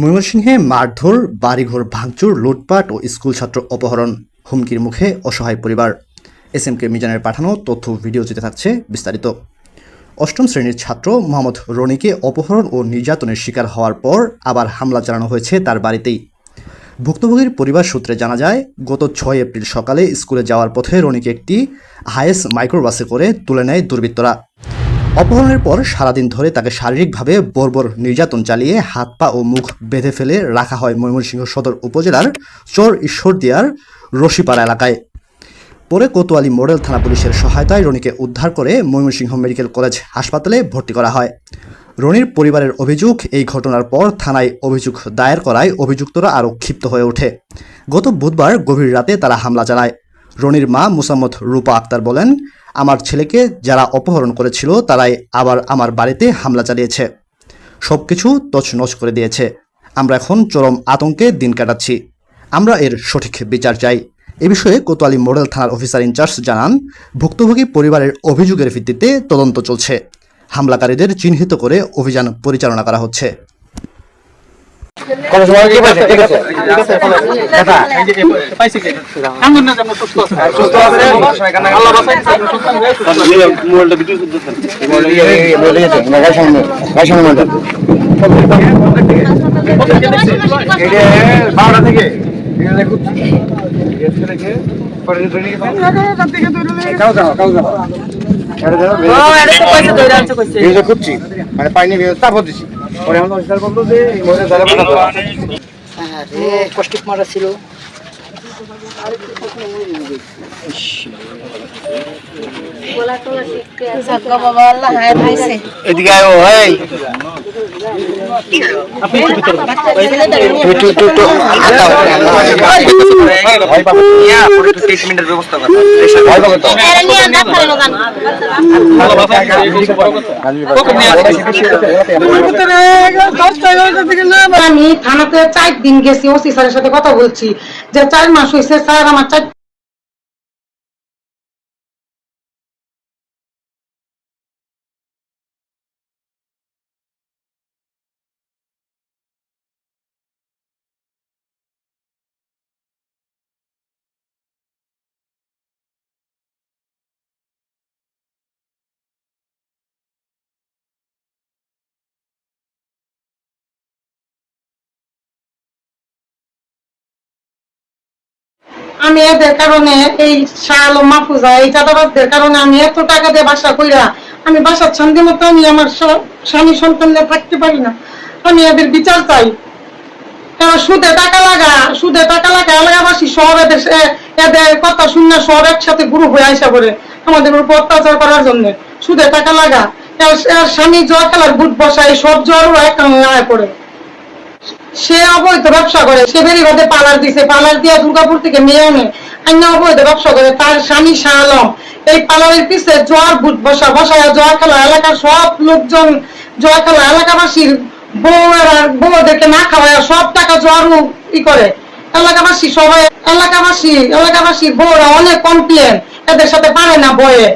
ময়মনসিংহে মারধর, বাড়িঘর ভাঙচুর, লুটপাট ও স্কুল ছাত্র অপহরণ হুমকির মুখে অসহায় পরিবার। এস এম কে মিজানের পাঠানো তথ্য ভিডিও চিত্রে থাকছে বিস্তারিত। অষ্টম শ্রেণির ছাত্র মোহাম্মদ রনিকে অপহরণ ও নির্যাতনের শিকার হওয়ার পর আবার হামলা চালানো হয়েছে তার বাড়িতেই। ভুক্তভোগীর পরিবার সূত্রে জানা যায়, গত ছয় এপ্রিল সকালে স্কুলে যাওয়ার পথে রনিকে একটি হায়েস মাইক্রোবাসে করে তুলে নেয় দুর্বৃত্তরা। অপহরণের পর সারাদিন ধরে তাকে শারীরিকভাবে বর্বর নির্যাতন চালিয়ে হাত পা ও মুখ বেঁধে ফেলে রাখা হয় ময়মনসিংহ সদর উপজেলার চর ঈশ্বরদিয়ার রশিপাড়া এলাকায়। পরে কোতোয়ালি মডেল থানা পুলিশের সহায়তায় রনিকে উদ্ধার করে ময়মনসিংহ মেডিকেল কলেজ হাসপাতালে ভর্তি করা হয়। রনির পরিবারের অভিযোগ, এই ঘটনার পর থানায় অভিযোগ দায়ের করায় অভিযুক্তরা আরও ক্ষিপ্ত হয়ে ওঠে। গত বুধবার গভীর রাতে তারা হামলা চালায়। রনির মা মুসাম্মদ রূপা আক্তার বলেন আমার ছেলেকে যারা অপহরণ করেছিল, তারাই আবার আমার বাড়িতে হামলা চালিয়েছে। সব কিছু তছনছ করে দিয়েছে। আমরা এখন চরম আতঙ্কে দিন কাটাচ্ছি। আমরা এর সঠিক বিচার চাই। এ বিষয়ে কোতোয়ালি মডেল থানার অফিসার ইনচার্জ জানান, ভুক্তভোগী পরিবারের অভিযোগের ভিত্তিতে তদন্ত চলছে। হামলাকারীদের চিহ্নিত করে অভিযান পরিচালনা করা হচ্ছে। কত সময় কি পাইছে ঠিক আছে কথা সুস্থ আছে আল্লাহ মোবাইলটা ভিডিও করতেছেন বলে গেছে না গাই সামনে গাই সামনে মোবাইলটা এটা বারোটা থেকে কাউ যাও কাউ যাও ভিডিও করছি মানে পাইনি চাপ দিছি। পরে আমরা অস্বীকার করল যে এই মহিলা দ্বারা পাঠাতে হবে। কষ্টিক মারা ছিল। বাবা ভয় পাবো। করা তো আমি থানাতে চার দিন গেছি ওসি স্যারের সাথে কথা বলছি। যে চার মাস হয়েছে স্যার আমার চার আমি এদের কারণে এই ও মাহফুজা, এই চাঁদাবাজদের কারণে আমি এত টাকা দিয়ে বাসা কইরা আমি বাসার শান্তি মতো আমি আমার স্বামী সন্তান নিয়ে থাকতে পারি না। আমি এদের বিচার চাই। এবার সুদে টাকা লাগা, সুদে টাকা লাগা এলাকাবাসী সব এদের এদের কথা শুনে সব একসাথে গ্রুপ হয়ে আসা করে আমাদের উপর অত্যাচার করার জন্য। সুদে টাকা লাগা স্বামী জয় খেলার বুট বসায়, সব জ্বর এক আয় করে সে অবৈধ ব্যবসা করে, সে বেরিবাদে পার্লার দিছে পার্লার দিয়ে দুর্গাপুর থেকে মেয়ে আনে অন্য অবৈধ ব্যবসা করে, তার স্বামী শাহ আলম। এই পার্লারের পিছে জোয়ার বুট বসা, বসায় জোয়ার খেলা, এলাকার সব লোকজন জোয়ার খেলা, এলাকাবাসীর বউয়েরা বউদেরকে না খাওয়ায় সব টাকা জোয়ার ই করে। এলাকাবাসী সবাই, এলাকাবাসী, এলাকাবাসীর বউরা অনেক কমপ্লেন এদের সাথে পারে না বয়ে।